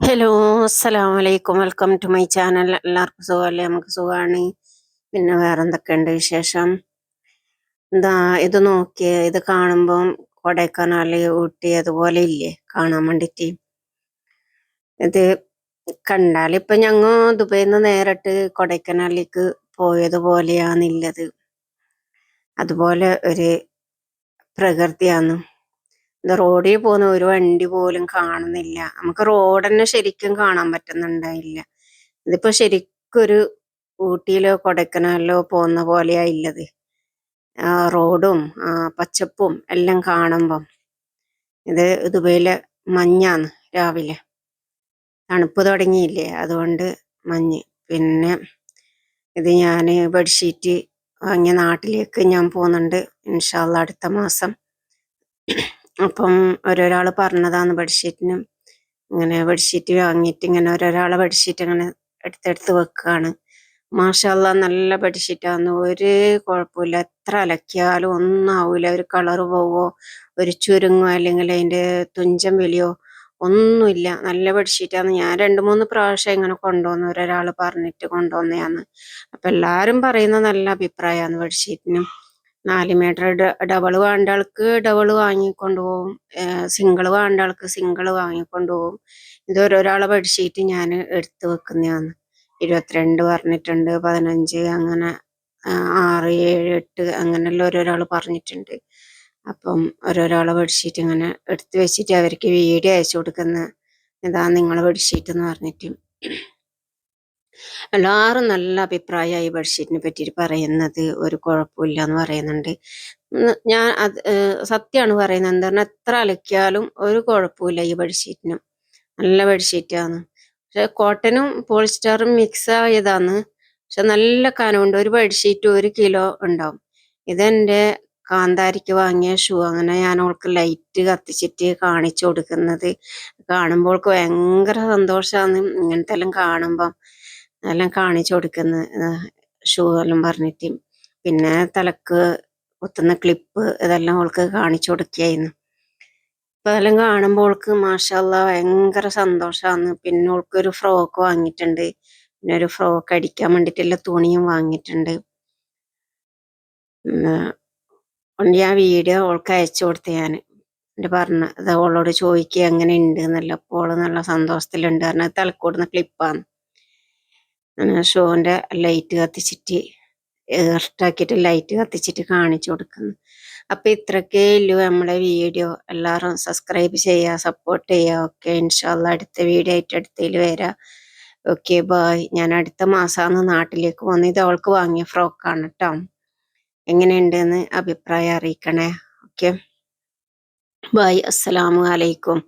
Hello അസ്സലാം വലൈക്കും welcome to my channel എല്ലാവർക്കും സുഖമല്ലേ? നമുക്ക് സുഖമാണ്. പിന്നെ വേറെ എന്തൊക്കെയുണ്ട് വിശേഷം? എന്താ ഇത് നോക്കിയേ ഇത് കാണുമ്പം കൊടൈക്കനാൽ ഊട്ടി അതുപോലെ ഇല്ലേ? കാണാൻ വേണ്ടിട്ട്. ഇത് കണ്ടാൽ ഇപ്പൊ ഞങ്ങ ദുബൈയിൽ നിന്ന് നേരിട്ട് കൊടൈക്കനാലിലേക്ക് പോയതുപോലെയാണുള്ളത് അതുപോലെ ഒരു പ്രകൃതിയാണ്. റോഡിൽ പോകുന്ന ഒരു വണ്ടി പോലും കാണുന്നില്ല. നമുക്ക് റോഡ് തന്നെ ശരിക്കും കാണാൻ പറ്റുന്നുണ്ടായില്ല. ഇതിപ്പോ ശരിക്കൊരു ഊട്ടിയിലോ കൊടൈക്കനാലിലോ പോകുന്ന പോലെയാ ഇല്ലത്. റോഡും പച്ചപ്പും എല്ലാം കാണുമ്പം ഇത് ദുബൈയിലെ മഞ്ഞാന്ന് രാവിലെ. തണുപ്പ് തുടങ്ങിയില്ലേ അതുകൊണ്ട് മഞ്ഞ്. പിന്നെ ഇത് ഞാൻ ബെഡ്ഷീറ്റ് വാങ്ങിയ നാട്ടിലേക്ക് ഞാൻ പോകുന്നുണ്ട് ഇൻഷാല്ല അടുത്ത മാസം. അപ്പം ഓരോരാൾ പറഞ്ഞതാന്ന് ബെഡ്ഷീറ്റിനും ഇങ്ങനെ ബെഡ്ഷീറ്റ് വാങ്ങിയിട്ട് ഇങ്ങനെ ഓരോരാളെ ബെഡ്ഷീറ്റ് അങ്ങനെ എടുത്തെടുത്ത് വെക്കുകയാണ് മാഷല്ല നല്ല ബെഡ്ഷീറ്റാന്ന്. ഒരു കുഴപ്പമില്ല. എത്ര അലക്കിയാലും ഒന്നും ആവില്ല ഒരു കളർ പോവോ ഒരു ചുരുങ്ങോ അല്ലെങ്കിൽ അതിന്റെ തുഞ്ചം വലിയോ ഒന്നുമില്ല. നല്ല ബെഡ്ഷീറ്റാന്ന്. ഞാൻ രണ്ട് മൂന്ന് പ്രാവശ്യം ഇങ്ങനെ കൊണ്ടുവന്നു. ഒരാൾ പറഞ്ഞിട്ട് കൊണ്ടുവന്നെയാന്ന് അപ്പൊ എല്ലാവരും പറയുന്ന നല്ല അഭിപ്രായമാണ് ബെഡ്ഷീറ്റിനും. നാല് മീറ്റർ ഡബിൾ വേണ്ട ആൾക്ക് ഡബിൾ വാങ്ങിക്കൊണ്ടുപോകും. സിംഗിൾ വേണ്ട ആൾക്ക് സിംഗിൾ വാങ്ങിക്കൊണ്ടുപോകും. ഇത് ഓരോരാളെ ബെഡ്ഷീറ്റ് ഞാൻ എടുത്ത് വെക്കുന്നതാണ്. ഇരുപത്തിരണ്ട് പറഞ്ഞിട്ടുണ്ട് പതിനഞ്ച് അങ്ങനെ ആറ് ഏഴ് എട്ട് അങ്ങനെയുള്ള ഓരോരാൾ പറഞ്ഞിട്ടുണ്ട്. അപ്പം ഓരോരാളെ ബെഡ്ഷീറ്റ് ഇങ്ങനെ എടുത്ത് വെച്ചിട്ട് അവർക്ക് വീഡിയോ അയച്ചു കൊടുക്കുന്ന ഇതാ നിങ്ങളെ ബെഡ്ഷീറ്റ് എന്ന് പറഞ്ഞിട്ട്. എല്ലാവരും നല്ല അഭിപ്രായമായി ബെഡ്ഷീറ്റിനെ പറ്റിയിട്ട് പറയുന്നത് ഒരു കുഴപ്പമില്ല എന്ന് പറയുന്നുണ്ട് ഞാൻ അത് സത്യമാണ് പറയുന്നത്. എന്താ പറഞ്ഞാൽ എത്ര അലക്കിയാലും ഒരു കുഴപ്പമില്ല ഈ ബെഡ്ഷീറ്റിനും. നല്ല ബെഡ്ഷീറ്റാണ്. പക്ഷെ കോട്ടനും പോളിസ്റ്ററും മിക്സ് ആയതാണ് പക്ഷെ നല്ല കനമുണ്ട് ഒരു ബെഡ്ഷീറ്റ് ഒരു കിലോ ഉണ്ടാവും. ഇതെന്റെ കാന്താരിക്ക് വാങ്ങിയ ഷൂ. അങ്ങനെ ഞാൻ അവൾക്ക് ലൈറ്റ് കത്തിച്ചിട്ട് കാണിച്ചു കൊടുക്കുന്നത്. കാണുമ്പോൾ ഭയങ്കര സന്തോഷമാണ് ഇങ്ങനത്തെ എല്ലാം കാണുമ്പം എല്ലാം കാണിച്ചു കൊടുക്കുന്ന ഷൂ എല്ലാം പറഞ്ഞിട്ട്. പിന്നെ തലക്ക് കുത്തുന്ന ക്ലിപ്പ് ഇതെല്ലാം അവൾക്ക് കാണിച്ചു കൊടുക്കുകയായിരുന്നു. ഇപ്പൊ അതെല്ലാം കാണുമ്പോൾ അവൾക്ക് മാഷല്ല ഭയങ്കര സന്തോഷമാണ് പിന്നെ അവൾക്ക് ഒരു ഫ്രോക്ക് വാങ്ങിയിട്ടുണ്ട്. പിന്നെ ഒരു ഫ്രോക്ക് അടിക്കാൻ വേണ്ടിയിട്ടുള്ള തുണിയും വാങ്ങിയിട്ടുണ്ട്. ഞാൻ വീഡിയോ അവൾക്ക് അയച്ചു കൊടുത്ത് ഞാൻ എന്റെ പറഞ്ഞു അത് അവളോട് ചോദിക്കുക എങ്ങനെ ഉണ്ട് എന്നല്ല. അപ്പോൾ നല്ല സന്തോഷത്തിലുണ്ട്. കാരണം തലക്കൂടുന്ന ക്ലിപ്പാണ് ഷോന്റെ ലൈറ്റ് കത്തിച്ചിട്ട് ഏർട്ടാക്കിയിട്ട് ലൈറ്റ് കത്തിച്ചിട്ട് കാണിച്ചു കൊടുക്കുന്നു. അപ്പൊ ഇത്രക്കേ ഉള്ളൂ നമ്മളെ വീഡിയോ. എല്ലാവരും സബ്സ്ക്രൈബ് ചെയ്യുക സപ്പോർട്ട് ചെയ്യുക. ഓക്കെ ഇൻഷാല്ല അടുത്ത വീഡിയോ ആയിട്ട് അടുത്തതിൽ വരാം. ഓക്കെ ബായ് ഞാൻ അടുത്ത മാസമാണ് നാട്ടിലേക്ക് പോകുന്നത് ഇത് അവൾക്ക് വാങ്ങിയ ഫ്രോക്കാണ് കേട്ടോ എങ്ങനെയുണ്ടെന്ന് അഭിപ്രായം അറിയിക്കണേ. ഓക്കെ. ബായ് അസ്സലാമു അലൈക്കും.